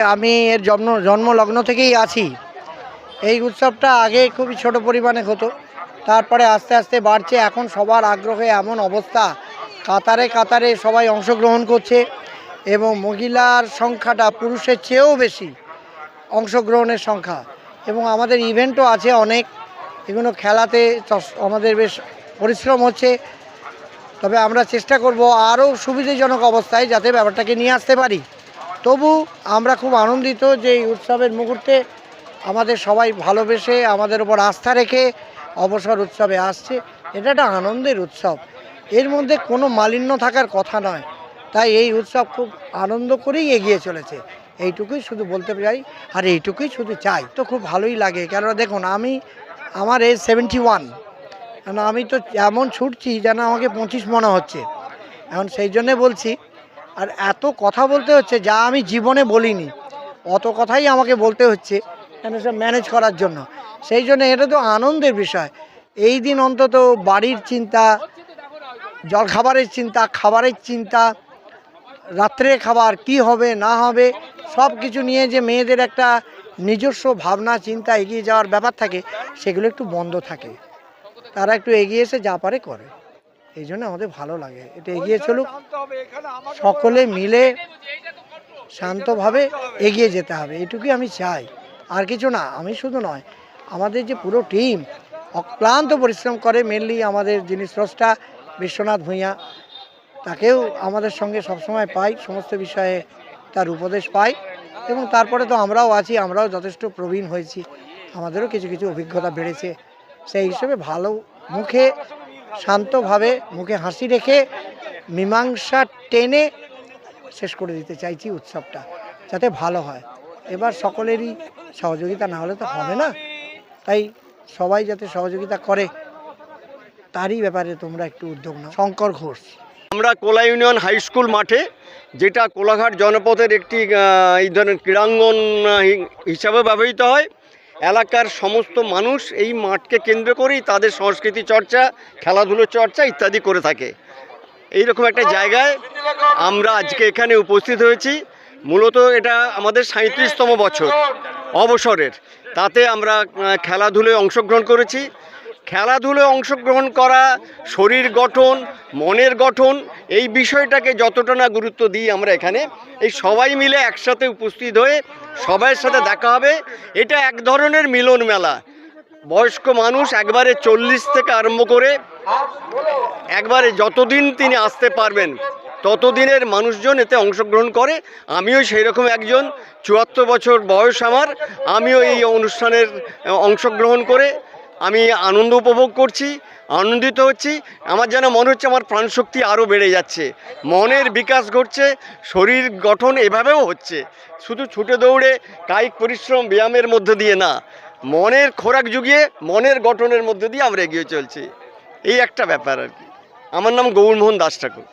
আমি এর জন্ম, জন্মলগ্ন থেকেই আছি। এই উৎসবটা আগে খুবই ছোট পরিমাণে হতো। তারপরে আস্তে আস্তে বাড়ছে। এখন সবার আগ্রহে এমন অবস্থা। কাতারে কাতারে সবাই অংশগ্রহণ করছে এবং মহিলার সংখ্যাটা পুরুষের চেয়েও বেশি অংশগ্রহণের সংখ্যা। এবং আমাদের ইভেন্টও আছে অনেক। এগুলো খেলাতে আমাদের বেশ পরিশ্রম হচ্ছে। তবে আমরা চেষ্টা করব আরও সুবিধাজনক অবস্থায় যাতে ব্যাপারটাকে নিয়ে আসতে পারি। তবু আমরা খুব আনন্দিত যে এই উৎসবের মুহূর্তে আমাদের সবাই ভালোবেসে আমাদের ওপর আস্থা রেখে অবসর উৎসবে আসছে। এটা একটা আনন্দের উৎসব। এর মধ্যে কোনো মালিন্য থাকার কথা নয়। তাই এই উৎসব খুব আনন্দ করেই এগিয়ে চলেছে। এইটুকুই শুধু বলতে চাই আর এইটুকুই শুধু চাই। তো খুব ভালোই লাগে। কেননা দেখুন, আমি, আমার এজ সেভেন্টি ওয়ান আমি তো এমন ছুটছি যেন আমাকে পঁচিশ মনে হচ্ছে। এখন সেই জন্যে বলছি আর এত কথা বলতে হচ্ছে, যা আমি জীবনে বলিনি। অত কথাই আমাকে বলতে হচ্ছে, কেন সব ম্যানেজ করার জন্য। সেই জন্য এটা তো আনন্দের বিষয়। এই দিন অন্তত বাড়ির চিন্তা, জলখাবারের চিন্তা, খাবারের চিন্তা, রাত্রে খাবার কি হবে, না হবে সব কিছু নিয়ে যে মেয়েদের একটা নিজস্ব ভাবনা, চিন্তা এগিয়ে যাওয়ার ব্যাপার থাকে, সেগুলো একটু বন্ধ থাকে। তারা একটু এগিয়ে এসে যা পারে করে। এই জন্য আমাদের ভালো লাগে। এটা এগিয়ে চলুক। সকলে মিলে শান্তভাবে এগিয়ে যেতে হবে। এটুকুই আমি চাই। আর কিছু না আমি শুধু নয় আমাদের যে পুরো টিম অক্লান্ত পরিশ্রম করে মেনলি আমাদের যিনি স্রষ্টা বিশ্বনাথ ভূঁইয়া তাকেও আমাদের সঙ্গে সবসময় পাই সমস্ত বিষয়ে তার উপদেশ পাই। এবং তারপরে তো আমরাও আছি আমরাও যথেষ্ট প্রবীণ হয়েছি। আমাদেরও কিছু কিছু অভিজ্ঞতা বেড়েছে। সেই হিসেবে ভালো মুখে শান্তভাবে মুখে হাসি রেখে মীমাংসা টেনে শেষ করে দিতে চাইছি উৎসবটা, যাতে ভালো হয়। এবার সকলেরই সহযোগিতা না হলে তো হবে না। তাই সবাই যাতে সহযোগিতা করে, তারই ব্যাপারে তোমরা একটু উদ্যোগ নাও। শঙ্কর ঘোষ। আমরা কোলা ইউনিয়ন হাই স্কুল মাঠে, যেটা কোলাঘাট জনপথের একটি এই ধরনের ক্রীড়াঙ্গন হিসাবে ব্যবহৃত হয় এলাকার সমস্ত মানুষ এই মাঠকে কেন্দ্র করেই তাদের সংস্কৃতি চর্চা, খেলাধুলো চর্চা ইত্যাদি করে থাকে। এই রকম একটা জায়গায় আমরা আজকে এখানে উপস্থিত হয়েছি। মূলত এটা আমাদের সাঁত্রিশতম বছর, অবসরের। তাতে আমরা খেলাধুলোয় অংশগ্রহণ করেছি। খেলাধুলোয় অংশগ্রহণ করা, শরীর গঠন, মনের গঠন, এই বিষয়টাকে যতটা না গুরুত্ব দিই আমরা এখানে, এই সবাই মিলে একসাথে উপস্থিত হয়ে সবাইয়ের সাথে দেখা হবে। এটা এক ধরনের মিলন মেলা। বয়স্ক মানুষ একবারে চল্লিশ থেকে আরম্ভ করে একবারে যতদিন তিনি আসতে পারবেন, ততদিনের মানুষজন এতে অংশগ্রহণ করে। আমিও সেই রকম একজন, চুয়াত্তর বছর বয়স আমার, আমিও এই অনুষ্ঠানের অংশগ্রহণ করে আমি আনন্দ উপভোগ করছি, আনন্দিত হচ্ছি। আমার যেন মনে হচ্ছে আমার প্রাণশক্তি আরও বেড়ে যাচ্ছে। মনের বিকাশ ঘটছে, শরীর গঠন এভাবেও হচ্ছে। শুধু ছুটে দৌড়ে কায়িক পরিশ্রম ব্যায়ামের মধ্যে দিয়ে না, মনের খোরাক জুগিয়ে মনের গঠনের মধ্যে দিয়ে আমরা এগিয়ে চলছি। এই একটা ব্যাপার আর কি। আমার নাম গৌরমোহন দাস ঠাকুর।